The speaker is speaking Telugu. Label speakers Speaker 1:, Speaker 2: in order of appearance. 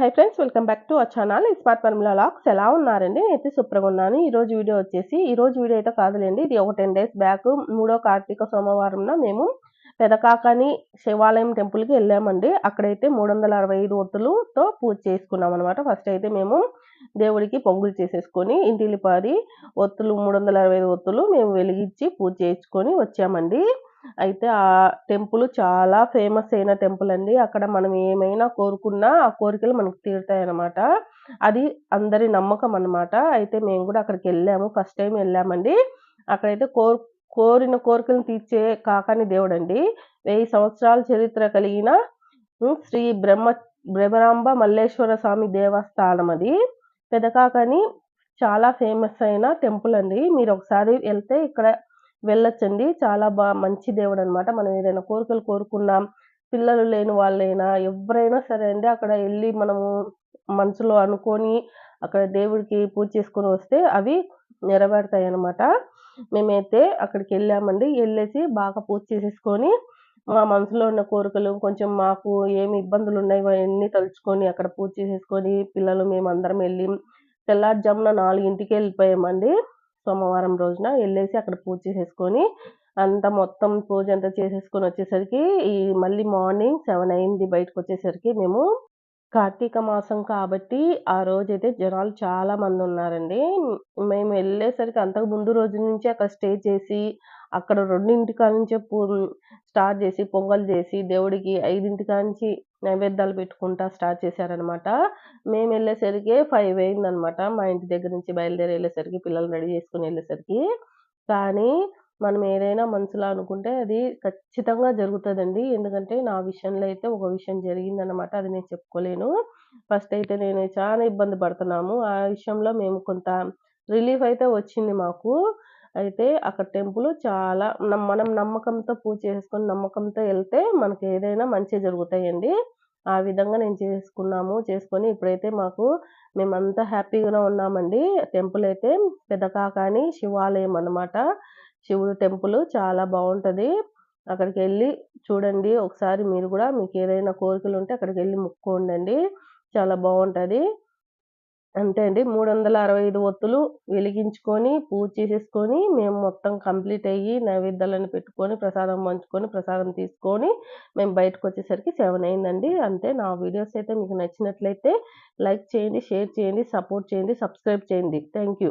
Speaker 1: Hi friends welcome back to our channel smart formula lakhs ఎలా ఉన్నారండి? నేనైతే సూపర్గా ఉన్నాను. ఈరోజు వీడియో వచ్చేసి ఈ రోజు వీడియో అయితే కాదులేండి. ఇది ఒక టెన్ డేస్ బ్యాక్ మూడో కార్తీక సోమవారంన మేము పెదకాకని శివాలయం టెంపుల్కి వెళ్ళామండి. అక్కడైతే మూడు వందల అరవై ఐదు ఒత్తులతో పూజ చేసుకున్నాం అనమాట ఫస్ట్ అయితే మేము దేవుడికి పొంగులు చేసేసుకొని ఇంటిలి ఒత్తులు మూడు వందల అరవై ఐదు ఒత్తులు మేము వెలిగించి పూజ చేసుకొని వచ్చామండి. అయితే ఆ టెంపుల్ చాలా ఫేమస్ అయిన టెంపుల్ అండి. అక్కడ మనం ఏమైనా కోరుకున్నా ఆ కోరికలు మనకు తీరుతాయి అన్నమాట అది అందరి నమ్మకం అన్నమాట. అయితే మేము కూడా అక్కడికి వెళ్ళాము. ఫస్ట్ టైం వెళ్ళామండి. అక్కడైతే కోరు కోరిన కోరికలను తీర్చే కాకాని దేవుడు అండి వెయ్యి సంవత్సరాల చరిత్ర కలిగిన శ్రీ బ్రహ్మ బ్రహ్మరాంబ మల్లేశ్వర స్వామి దేవస్థానం అది. పెదకాకని చాలా ఫేమస్ అయిన టెంపుల్ అండి. మీరు ఒకసారి వెళ్తే ఇక్కడ వెళ్ళొచ్చండి. చాలా బా మంచి దేవుడు అనమాట మనం ఏదైనా కోరికలు కోరుకున్నాం పిల్లలు లేని వాళ్ళైనా ఎవరైనా సరే అండి అక్కడ వెళ్ళి మనము మనసులో అనుకొని అక్కడ దేవుడికి పూజ చేసుకొని వస్తే అవి నెరవేరుతాయి అనమాట మేమైతే అక్కడికి వెళ్ళామండి. వెళ్ళేసి బాగా పూజ చేసేసుకొని మా మనసులో ఉన్న కోరికలు కొంచెం మాకు ఏమి ఇబ్బందులు ఉన్నాయో అవన్నీ తలుచుకొని అక్కడ పూజ చేసేసుకొని పిల్లలు మేము అందరం వెళ్ళి తెల్లారుజామున నాలుగింటికి వెళ్ళిపోయామండి. సోమవారం రోజున వెళ్ళేసి అక్కడ పూజ చేసేసుకొని అంతా మొత్తం పూజ అంతా చేసేసుకొని వచ్చేసరికి ఈ మళ్ళీ మార్నింగ్ సెవెన్ అయింది బయటకు వచ్చేసరికి మేము కార్తీక మాసం కాబట్టి ఆ రోజైతే జనాలు చాలా మంది ఉన్నారండి. మేము వెళ్ళేసరికి అంతకు ముందు రోజు నుంచి అక్కడ స్టే చేసి అక్కడ రెండింటి కాడ నుంచే పూ స్టార్ట్ చేసి పొంగల్ చేసి దేవుడికి ఐదింటి నుంచి నైవేద్యాలు పెట్టుకుంటా స్టార్ట్ చేశారనమాట మేము వెళ్ళేసరికి ఫైవ్ అయిందనమాట మా ఇంటి దగ్గర నుంచి బయలుదేరి వెళ్ళేసరికి పిల్లలు రెడీ చేసుకుని వెళ్ళేసరికి. కానీ మనం ఏదైనా మనసులో అనుకుంటే అది ఖచ్చితంగా జరుగుతుందండి. ఎందుకంటే నా విషయంలో అయితే ఒక విషయం జరిగిందనమాట అది నేను చెప్పుకోలేను. ఫస్ట్ అయితే నేను చాలా ఇబ్బంది పడుతున్నాము. ఆ విషయంలో మేము కొంత రిలీఫ్ అయితే వచ్చింది మాకు. అయితే అక్కడ టెంపుల్ చాలా నమ్- మనం నమ్మకంతో పూజ చేసుకొని నమ్మకంతో వెళ్తే మనకి ఏదైనా మంచి జరుగుతాయండి. ఆ విధంగా నేను చేసుకున్నాము. చేసుకొని ఇప్పుడైతే మాకు మేమంతా హ్యాపీగానే ఉన్నామండి. టెంపుల్ అయితే పెదకాకాని శివాలయం అన్నమాట. శివుడు టెంపుల్ చాలా బాగుంటుంది. అక్కడికి వెళ్ళి చూడండి. ఒకసారి మీరు కూడా మీకు ఏదైనా కోరికలు ఉంటే అక్కడికి వెళ్ళి మొక్కుకోండి చాలా బాగుంటుంది. అంతే అండి. మూడు వందల అరవై ఐదు ఒత్తులు వెలిగించుకొని పూజ చేసేసుకొని మేము మొత్తం కంప్లీట్ అయ్యి నైవేద్యాలను పెట్టుకొని ప్రసాదం పంచుకొని ప్రసాదం తీసుకొని మేము బయటకు వచ్చేసరికి సెవెన్ అయిందండి. అంతే నా వీడియోస్ అయితే మీకు నచ్చినట్లయితే లైక్ చేయండి షేర్ చేయండి సపోర్ట్ చేయండి సబ్స్క్రైబ్ చేయండి. Thank you.